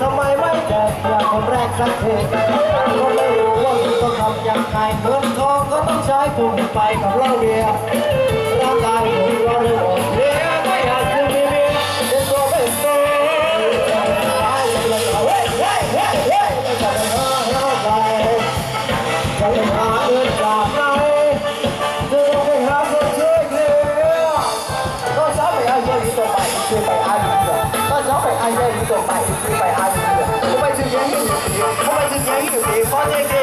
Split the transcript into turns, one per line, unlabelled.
ทำไมไม่แจกอย่างคนแรกสักทีก็ไม่รู้ว่าต้องทำยังไงเงินทองก็ต้องใช้ทุ่มไปกับเหล้าเบียร์ร่างกายผมก็เลยอ่อนเพลียไม่อยากจะมีเมียเป็นตัวเป็นตนเฮ้ยเฮ้ยเฮ้ยเฮ้ยไม่ใช่เธอเท่าไหร่จะไปหาเงิน ไปเอาเยอะนี้ตัวไปคือไปอาดีเดียวทำไมถึงยังอยู่ดีทำไมถึงยังอยู่ดีเพราะเจ๊เจ๊เฮียเม